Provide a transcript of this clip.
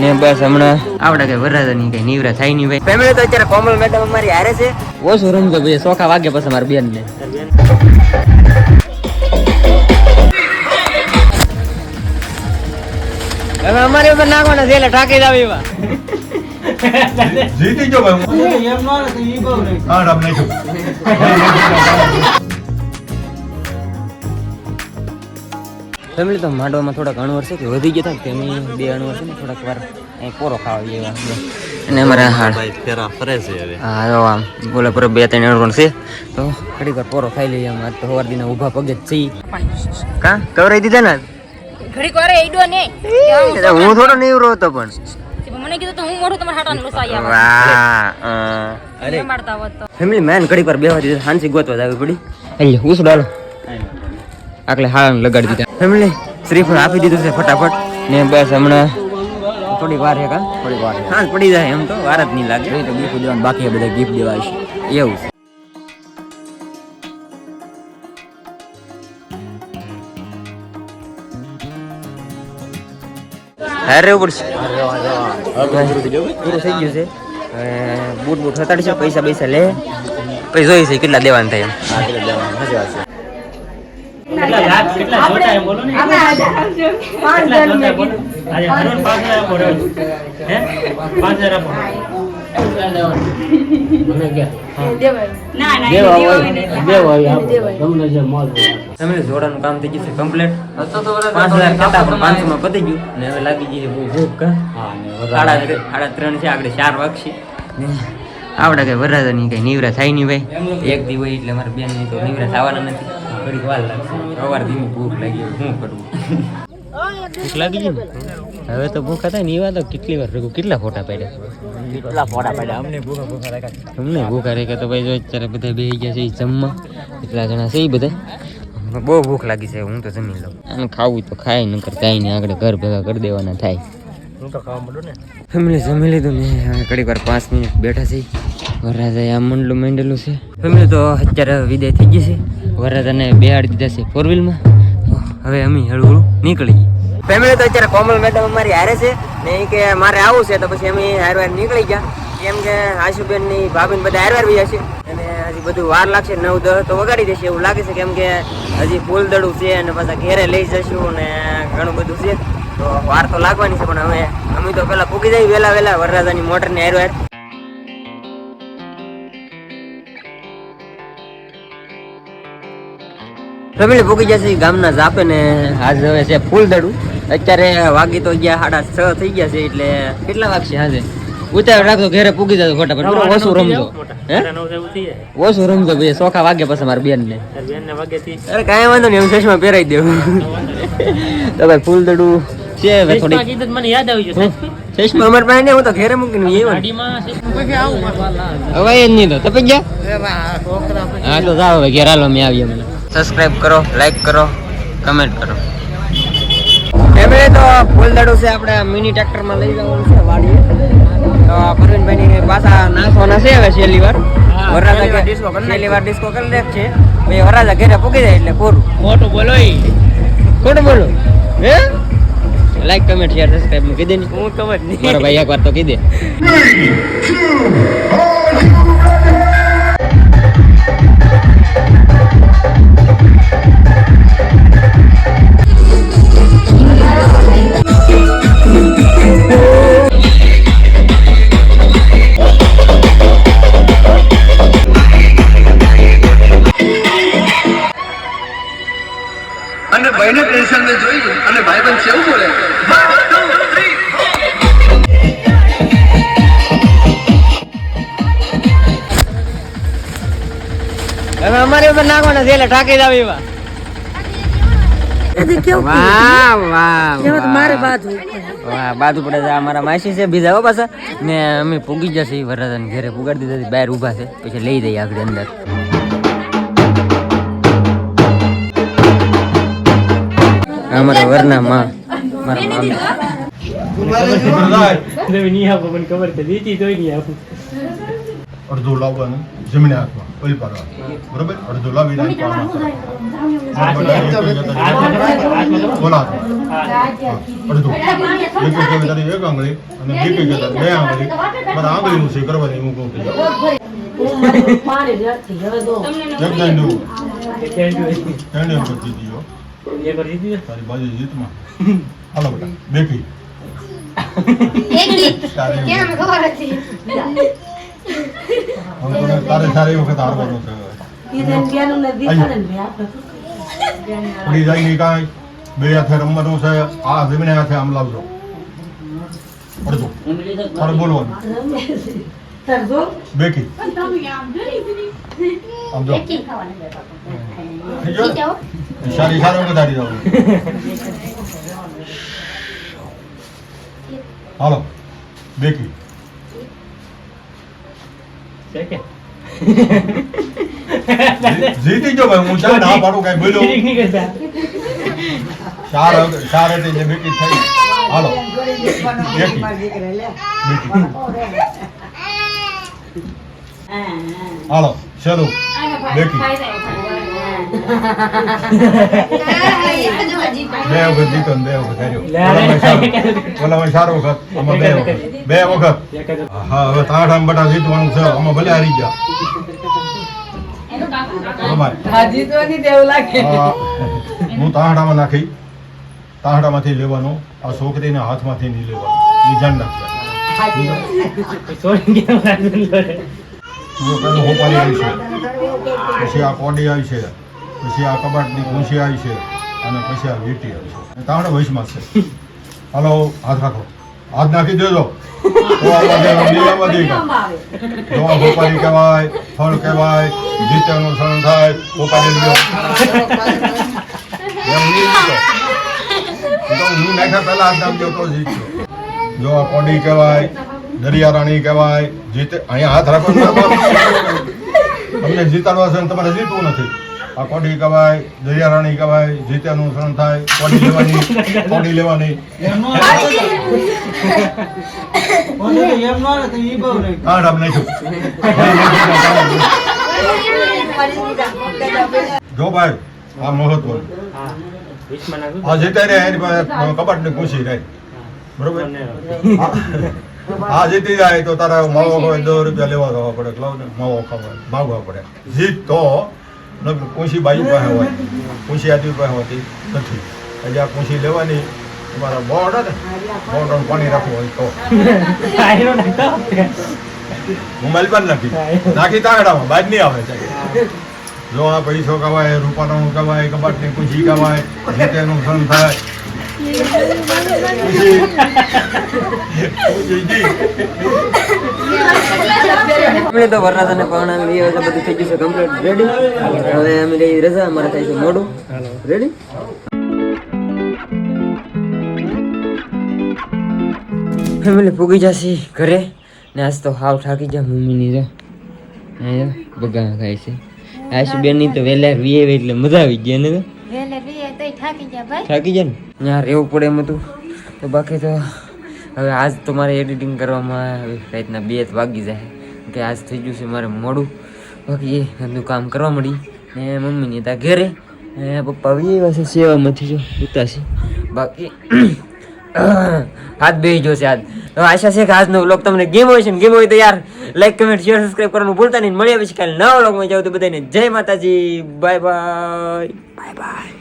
ને બસ હમણાં આવડે કઈ વરરાજા ની કઈ નીવરા થાય નહીં ભાઈ. ફેમિલી તો અત્યારે કોમલ મેડમ અમારી હારે છે. ઓછું રમતો ભાઈ સોખા વાગે પછી મારા બેન ને હવે અમારી ઉપર નાખવાના છે એટલે ઠાકી જ આવી એવા. જીતી જો ભાઈ હું. હા રામ નહીં ફેમિલી તો માંડવામાં થોડાક અણવર છે કે વધી ગયા હતા તેમ બે અણવર છે ને થોડાક વાર અહીં પોરો ખાવા જેવા અને અમારા હાડ. હા જો આમ બોલે પર બે ત્રણ અણવર છે તો ઘડીક વાર પોરો ખાઈ લઈએ આમ તો સવાર દિના ઊભા પગે જ છીએ. કા? કવરાઈ દીધા ને ઘડી કોરે એડો ને. હું થોડો નીવરો હતો પણ. મને કીધું તો હું મોઢું તમારા હાટાનું લોસાઈ આવે. વાહ અરે. રમાડતા હોત તો. ફેમિલી મેન ઘડી વાર બેવા દીધા હાંસી ગોતવા આવી પડી. એટલે હું શું ડાલો આકલે હાળાને લગાડી દીધા. ફેમિલી શ્રીફળ આપી દીધું છે ફટાફટ. ને બસ હમણાં થોડી વાર છે કા? થોડીક વાર હા. પડી જાય એમ તો વાર જ નહીં લાગે. તો ગિફ્ટ દેવાનું બાકી બધા ગિફ્ટ દેવા છે. એવું છે. હારે પડશે. પૂરું થઈ ગયું છે. બૂટ બૂટ હતાડી છે પૈસા પૈસા લે. પછી જોઈ છે કેટલા દેવાના થાય એમ. તમે જોડાનું કામ થઈ ગયું છે કમ્પ્લીટ પાંચ હજાર કરતા પણ પાંચસો માં પતી ગયું. ને હવે લાગી ગઈ બહુ ભૂખ કા? સાડા ત્રણ- સાડા ત્રણ છે આગળ ચાર વાગશે. આવડે કઈ વરરાજા ની કઈ નિવરા થાય નહીં ભાઈ. એક દી હોય એટલે મારા બેનની તો નીવરા થવાના નથી. ઘડીક વાર લાગશે. સવાર ધીમી ભૂખ લાગી શું કરવું? ભૂખ લાગી ગઈ હવે તો ભૂખ હતા ને એવા તો કેટલી વાર કેટલા ફોટા પાડ્યા? કેટલા ફોટા પાડ્યા? અમને ભૂખા ભૂખા રાખ્યા. અમને ભૂખા રાખ્યા તો ભાઈ જો અત્યારે બધા બેસી ગયા છે એ જમવા. કેટલા જણા છે એ બધા. બહુ ભૂખ લાગી છે હું તો જમી લઉં. અને ખાવું તો ખાય નકર કાંઈ નહીં આગળ ઘર ભેગા કરી દેવાના થાય. હું તો ખાવા મળું ને. ફેમિલી જમી લીધું ને હવે ઘડીક વાર પાંચ મિનિટ બેઠા છે. વરરાજા આ મંડલું મેંડેલું છે. ફેમિલી તો અત્યારે વિદાય થઈ ગઈ છે. વરરાજાને બેહાડી દીધા છે ફોર વ્હીલમાં હવે અમે હળવું હળવું નીકળી ફેમિલી તો અત્યારે કોમલ મેડમ અમારી હારે છે ને એ કે મારે આવું છે તો પછી અમે હારવાર નીકળી ગયા. કેમ કે આશુબેનની ભાભીને બધા હારવાર બી હશે અને હજી બધું વાર લાગશે નવ દસ તો વગાડી દેશે એવું લાગે છે. કેમ કે હજી ફૂલ દડું છે અને પાછા ઘેરે લઈ જશું ને ઘણું બધું છે. તો વાર તો લાગવાની છે, પણ હવે અમે તો પેલા પૂકી જાય વેલા વેલા વરરાજાની મોટર ને હારવાર ફેમિલી પૂકી જશે ગામના જાપે ને આજ હવે છે ફૂલ દડું અત્યારે વાગી તો ગયા સાડા છ થઈ ગયા છે એટલે કેટલા વાગશે આજે? ઉતાર રાખજો ઘરે પૂગી જતો ફટાફટ. બરોબર ઓછું રમજો. હે? ઓછું રમજો ભાઈ સોખા વાગે પછી મારા બેન ને અરે કાંઈ વાંધો નહીં હું ચશ્મા પહેરાઈ દેવું તો ભાઈ ફૂલ દડું છે હવે થોડી મને યાદ આવી જશે. ચશ્મા અમારા પાસે નહીં હું તો ઘેરે મૂકીને આવ્યો ને. હવે એ નહીં તો તપી ગયા હા તો જાવ હવે ઘેર હાલો મેં આવીએ મને. સબસ્ક્રાઇબ કરો લાઈક કરો કમેન્ટ કરો. એમણે તો ફૂલ છે આપણે મિની ટ્રેક્ટરમાં લઈ જવાનું છે વાડીએ. તો પરવીનભાઈની પાછા નાખવાના છે હવે છેલ્લી વાર. વરરાજા ડિસ્કો છેલ્લી વાર ડિસ્કો કરી દે છે. પછી વરરાજા ઘરે પૂકી જાય એટલે પૂરું. ખોટું બોલો ખોટું બોલો. હે? લાઈક કમેન્ટ શેર સબસ્ક્રાઇબ મૂકી દે ને? હું ખબર નહીં. મારો ભાઈ એકવાર તો કહી દે હવે અમારી ઉપર નાખવાના છે એટલે ઠાકી જ આવી એવા. વાહ વાહ મારે બાજુ વાહ પડે છે આ માસી છે બીજા હો પાછા ને અમે પૂગી જશે વરરાજાને ઘરે પુગાડી દીધા બહાર ઊભા છે પછી લઈ જઈએ આગળ અંદર. અમારા વરના માં મારા મામી. ખબર છે નહીં આપું. અડધું લાવવાનું જમીને હાથમાં. ઓઇલ પાડવા બરોબર? અડધો લાવી. બોલા અડધું એક એક તારી એક આંગળી અને બે કેવી તારી બે આંગળી મારા આંગળીનું છે કરવાની હું કહું. એક ગયો. તારી બાજુ જીતમાં. હાલો બેટા એવું. હવે તારે સારી વખત હારવાનું છે. હવે. પડી જાય નહીં કાંઈ. બે હાથે રમવાનું છે આ જમીને હાથે આમ લાવજો. અડધું તારે બોલવાનું. બેકી આમ જો? સારી સારી વખત હારી જાવ હાલો. બેકી જીતી જો ભાઈ હું ચા ના પાડું કઈ બોલ્યો ચાર અગ- ચાર હતી જે બેકી થઈ. હાલો. હાલો શરૂ. બેકી બે વખત જીતો બે વખત ઓલામાં સારો- વખત. આમાં બે વખત. બે વખત. હા હવે તાઠ બટા જીતવાનું છે. આમાં ભલે હારી ગયા. હું તાહડામાં નાખી. તાહડામાંથી લેવાનું. આ છોકરીના હાથમાંથી નહીં લેવાનું. નિજાન છે. પછી આ કોડી આવી છે. પછી આ કબાટની ઘૂંસી આવી છે અને પછી આ વીટી આવી છે. તાહડા વયસમાં છે. હાલો હાથ રાખો. હાથ નાખી દેજો. હોપારી કહેવાય ફળ કહેવાય જીત્યાનું શરણ થાય હું નાખ્યા પહેલા હાથ નાખજો તો જીતજો. જો આ કોડી કહેવાય દરિયા રાણી કહેવાય જીતે અહીંયા હાથ રાખો. તમને જીતાડવા છે તમારે જીતવું નથી. આ કોડી કહેવાય દરિયા રાણી કહેવાય જીત્યાનું શરણ થાય કોડી લેવાની કોડી લેવાની. આમ નાખ્યું જો ભાઈ આ મહત્વ આ જીતે રે એની પાસે કબાટની ખુશી રહે. બરોબર? આ- આ જીતી જાય તો તારા માવો હોય દસ રૂપિયા લેવા જવા પડે માવો ખાવા માગવા પડે. જીત તો ખુશી બાજુ પાસે હોય. કોશી આજુ પાસે હોતી નથી. એટલે આ કોશી લેવાની તમારા બોર્ડ ને બોર્ડ પાણી રાખવું હોય તો. મોબાઈલ પર નાખી. નાખી તાગડામાં બાજ નહીં આવે છે જો આ પૈસો કવાય રૂપાનો કવાય કબાટની કુશી કવાય જીતેનું સન થાય અમે તો વરરાજાને પાણા લઈ આવ્યા બધું થઈ ગયું છે કમ્પ્લીટ રેડી હવે અમે લઈ રજા, અમારે થાય છે મોડું. રેડી ફેમિલી પૂગી જશે ઘરે. ને આજ તો હાવ થાકી જા મમ્મીની રે. બગા ખાય છે. આશ બેનની તો વહેલા વીએ એટલે મજા આવી ગઈ ને થાકી જાય ને? ત્યાં રહેવું પડે એમ હતું. તો બાકી તો હવે આજ તો મારે એડિટિંગ કરવામાં હવે રાતના બે વાગી જાય. કે આજ થઈ ગયું છે મારે મોડું. બાકી એ ધંધું કામ કરવા મળી ને મમ્મીની ત્યાં ઘેરે. ને પપ્પા બી આવ્યા છે સેવામાંથી જો ઉતાસી બાકી હાથ બે જોશે આજ. હવે આશા છે કે આજનો વ્લોગ તમને ગેમ હોય છે ને ગેમ હોય તો યાર લાઈક કમેન્ટ શેર સબસ્ક્રાઈબ કરવાનું ભૂલતા નહીં. મળ્યા પછી કાલે નવા વ્લોગમાં જાવ તો બધાને જય માતાજી. Bye bye bye bye